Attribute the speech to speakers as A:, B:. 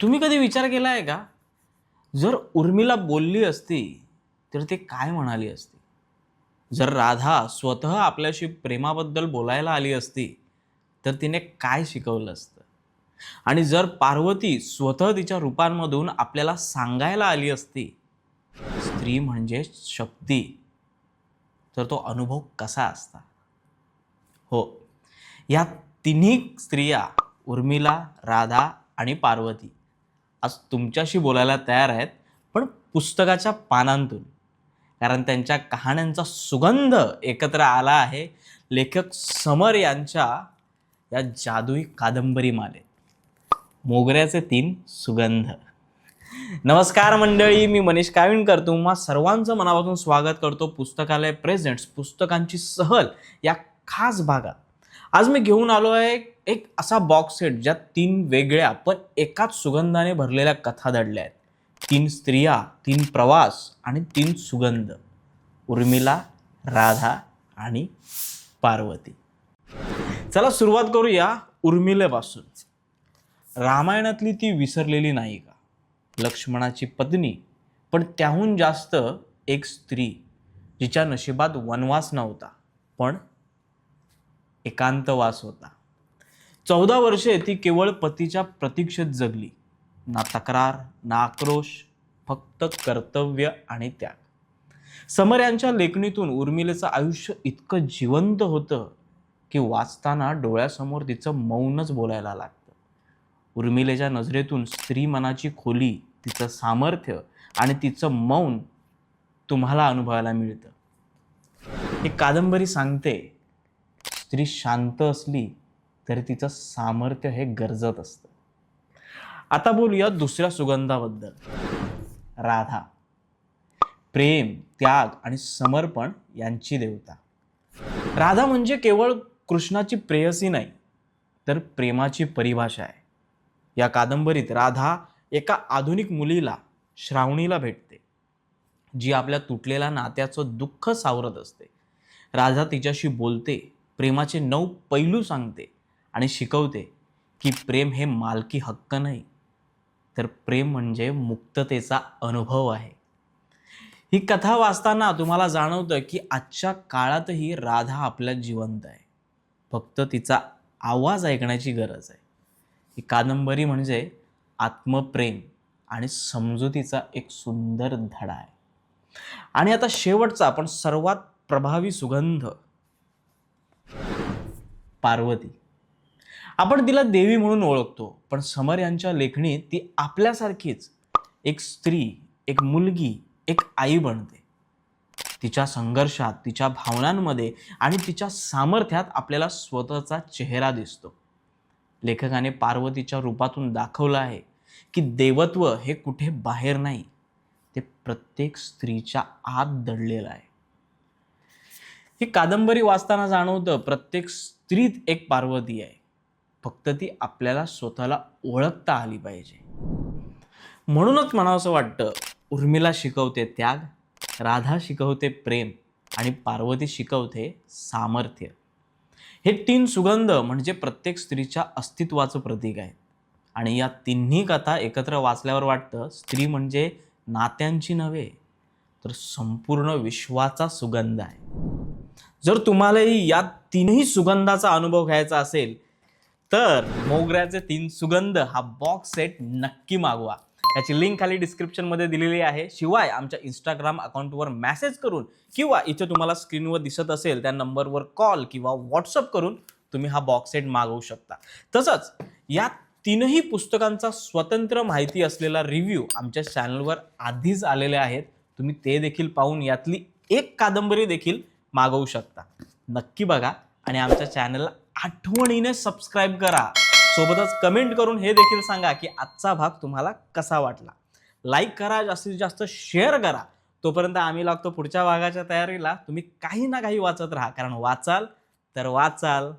A: तुम्ही कधी विचार केला आहे का? जर उर्मिला बोलली असती तर ते काय म्हणाली असती? जर राधा स्वतः आपल्याशी प्रेमाबद्दल बोलायला आली असती तर तिने काय शिकवलं असतं? आणि जर पार्वती स्वतः तिच्या रूपांमधून आपल्याला सांगायला आली असती स्त्री म्हणजे शक्ती तर तो अनुभव कसा असता? हो या तिन्ही स्त्रिया उर्मिला राधा आणि पार्वती आज तुमच्याशी बोलायला तयार आहेत पण पुस्तकाच्या पानांतून. कारण त्यांच्या कहाण्यांचा सुगंध एकत्र आला आहे. लेखक समर यांच्या या जादुई कादंबरी मालेत मोगऱ्याचे तीन सुगंध. नमस्कार मंडळी मी मनीष काविणकर. तुम्हा सर्वांचं मनापासून स्वागत करतो. पुस्तकालय प्रेझेंट्स पुस्तकांची सहल या खास भागात. आज मी घेऊन आलो आहे एक असा बॉक्स सेट ज्यात तीन वेगळ्या पण एकाच सुगंधाने भरलेल्या कथा दडल्या आहेत. तीन स्त्रिया तीन प्रवास आणि तीन सुगंध. उर्मिला राधा आणि पार्वती. चला सुरुवात करूया उर्मिलेपासून. रामायणातली ती विसरलेली नायिका लक्ष्मणाची पत्नी पण त्याहून जास्त एक स्त्री जिच्या नशिबात वनवास नव्हता पण एकांतवास होता. चौदा वर्षे ती केवळ पतीच्या प्रतीक्षेत जगली. ना तक्रार ना आक्रोश फक्त कर्तव्य आणि त्याग. समर यांच्या लेखणीतून उर्मिलेचं आयुष्य इतकं जिवंत होतं की वाचताना डोळ्यासमोर तिचं मौनच बोलायला लागतं. उर्मिलेच्या नजरेतून स्त्री मनाची खोली तिचं सामर्थ्य आणि तिचं मौन तुम्हाला अनुभवायला मिळतं. ही कादंबरी सांगते स्त्री शांत असली तरी तिचं सामर्थ्य हे गरजत असतं. आता बोलूया दुसऱ्या सुगंधाबद्दल. राधा. प्रेम त्याग आणि समर्पण यांची देवता. राधा म्हणजे केवळ कृष्णाची प्रेयसी नाही तर प्रेमाची परिभाषा आहे. या कादंबरीत राधा एका आधुनिक मुलीला श्रावणीला भेटते जी आपल्या तुटलेल्या नात्याचं दुःख सावरत असते. राधा तिच्याशी बोलते प्रेमाचे नऊ पैलू सांगते आणि शिकवते की प्रेम हे मालकी हक्क नाही तर प्रेम म्हणजे मुक्ततेचा अनुभव आहे. ही कथा वाचताना तुम्हाला जाणवतं की आजच्या काळातही राधा आपल्या जिवंत आहे. फक्त तिचा आवाज ऐकण्याची गरज आहे. ही कादंबरी म्हणजे आत्मप्रेम आणि समजुतीचा एक सुंदर धडा आहे. आणि आता शेवटचा पण सर्वात प्रभावी सुगंध पार्वती. आपण तिला देवी म्हणून ओळखतो पण समर यांच्या लेखणीत ती आपल्यासारखीच एक स्त्री एक मुलगी एक आई बनते. तिच्या संघर्षात तिच्या भावनांमध्ये आणि तिच्या सामर्थ्यात आपल्याला स्वतःचा चेहरा दिसतो. लेखकाने पार्वतीच्या रूपातून दाखवलं आहे की देवत्व हे कुठे बाहेर नाही ते प्रत्येक स्त्रीच्या आत दडलेलं आहे. ही कादंबरी वाचताना जाणवतं प्रत्येक स्त्रीत एक पार्वती आहे. फक्त ती आपल्याला स्वतःला ओळखता आली पाहिजे. म्हणूनच म्हणावंसं वाटतं उर्मिला शिकवते त्याग राधा शिकवते प्रेम आणि पार्वती शिकवते सामर्थ्य. हे तीन सुगंध म्हणजे प्रत्येक स्त्रीच्या अस्तित्वाचं प्रतीक आहे आणि या तिन्ही कथा एकत्र वाचल्यावर वाटतं स्त्री म्हणजे नात्यांची नव्हे तर संपूर्ण विश्वाचा सुगंध आहे. जर तुम्हालाही या तीनही सुगंधाचा अनुभव घ्यायचा असेल तर मोगऱ्याचे तीन सुगंध हा बॉक्स सेट नक्की मागवा. याची लिंक खाली डिस्क्रिप्शनमध्ये दिलेली आहे. शिवाय आमच्या इंस्टाग्राम अकाउंटवर मेसेज करून किंवा इथे तुम्हाला स्क्रीनवर दिसत असेल त्या नंबरवर कॉल किंवा व्हॉट्सअप करून तुम्ही हा बॉक्स सेट मागवू शकता. तसंच या तीनही पुस्तकांचा स्वतंत्र माहिती असलेला रिव्ह्यू आमच्या चॅनलवर आधीच आलेले आहेत. तुम्ही ते देखील पाहून यातली एक कादंबरी देखील मागवू शकता. नक्की बघा आणि आमच्या चॅनलला आठवणीने सबस्क्राईब करा. सोबतच कमेंट करून हे देखील सांगा की आजचा भाग तुम्हाला कसा वाटला? लाईक करा जास्तीत जास्त शेअर करा. तोपर्यंत आम्ही लागतो पुढच्या भागाच्या तयारीला. तुम्ही काही ना काही वाचत राहा. कारण वाचाल तर वाचाल.